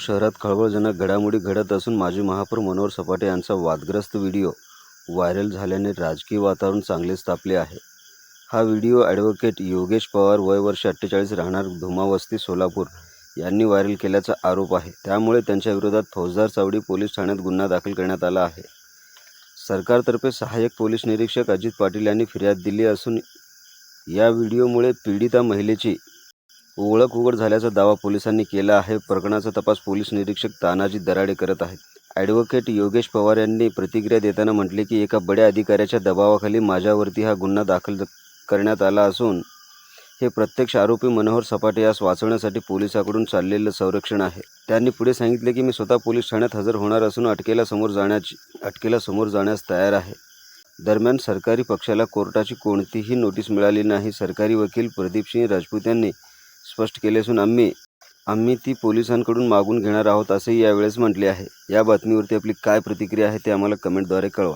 शहरात खळबळजनक घडामोडी घडत असून माजी महापौर मनोहर सपाटे यांचा वादग्रस्त व्हिडिओ व्हायरल झाल्याने राजकीय वातावरण चांगलेच तापले आहे. हा व्हिडिओ ॲडव्होकेट योगेश पवार वय वर्ष अठ्ठेचाळीस राहणार धुमावस्ती सोलापूर यांनी व्हायरल केल्याचा आरोप आहे. त्यामुळे त्यांच्या विरोधात फौजदार चावडी पोलीस ठाण्यात गुन्हा दाखल करण्यात आला आहे. सरकारतर्फे सहाय्यक पोलीस निरीक्षक अजित पाटील यांनी फिर्याद दिली असून या व्हिडिओमुळे पीडिता महिलेची ओळख उघड झाल्याचा दावा पोलिसांनी केला आहे. प्रकरणाचा तपास पोलीस निरीक्षक तानाजी दराडे करत आहेत. ॲडव्होकेट योगेश पवार यांनी प्रतिक्रिया देताना म्हटले की एका बड्या अधिकाऱ्याच्या दबावाखाली माझ्यावरती हा गुन्हा दाखल करण्यात आला असून हे प्रत्यक्ष आरोपी मनोहर सपाटे यास वाचवण्यासाठी पोलिसाकडून चाललेलं संरक्षण आहे. त्यांनी पुढे सांगितले की मी स्वतः पोलीस ठाण्यात हजर होणार असून अटकेला समोर जाण्याची अटकेला समोर जाण्यास तयार आहे. दरम्यान सरकारी पक्षाला कोर्टाची कोणतीही नोटीस मिळाली नाही. सरकारी वकील प्रदीपसिंह राजपूत यांनी स्पष्ट केले असून आम्ही आम्ही ती पोलिसांकडून मागून घेणार आहोत असेही यावेळेस म्हटले आहे. या बातमीवरती आपली काय प्रतिक्रिया आहे ते आम्हाला कमेंटद्वारे कळवा.